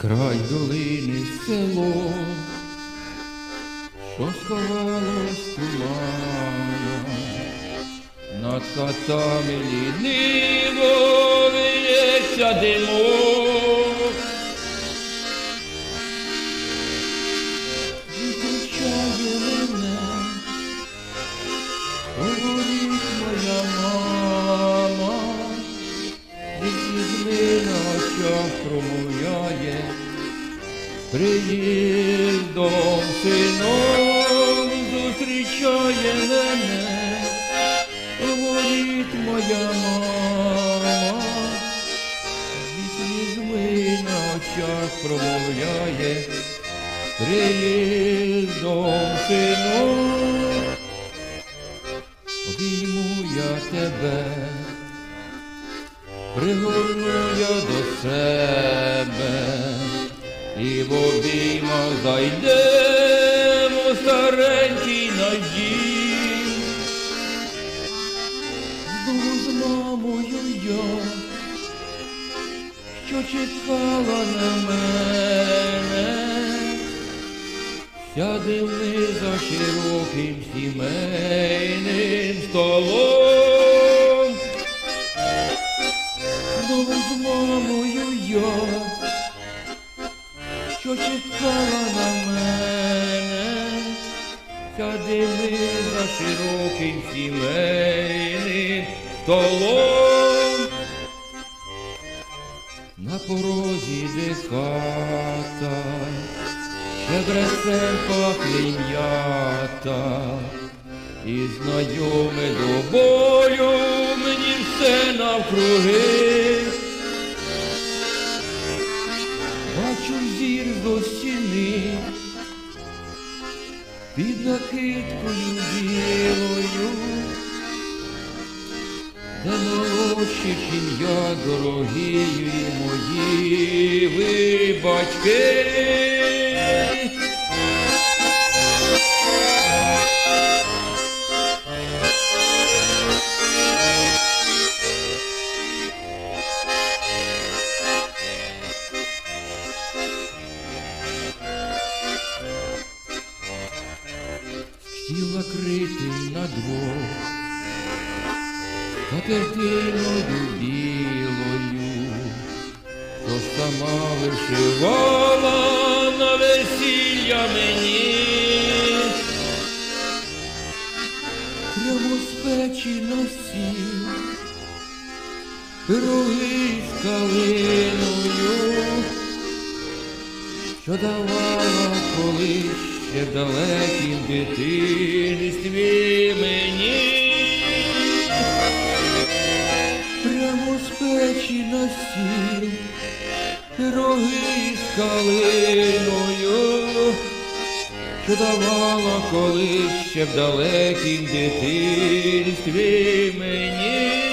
Край долини село, що сховалось тумана, над хатами ліниво віється димок. Говорить моя мама, Візьми на очах промовляє, приїздом сином зустрічає мене, говорить моя мама, візьми на очах промовляє, приїздом сином, я тебе. Пригорну я до себе і в обіймах зайдемо старенький надій. Знову з мамою я, що чекала на мене, сядем ми за широким сімейним столом. Знову з мамою я, що чекала на мене, сядемо за широким сімейним столом. На порозі де хата, щедрецем пахне м'ята, і знайоме до бою мені все навкруги. Бачу зір до стіни, під накидкою білою, де молодші, я, дорогі мої ви батьки. Стіл накритий на двох, катертиною білою, що сама вишивала весілля мені. Прямо з печі на сіл, пироги з калиною, що давала колись ще в далекім дитинстві мені. Прямо з печі на пироги з калиною, що давала колись ще в далекім дитинстві мені.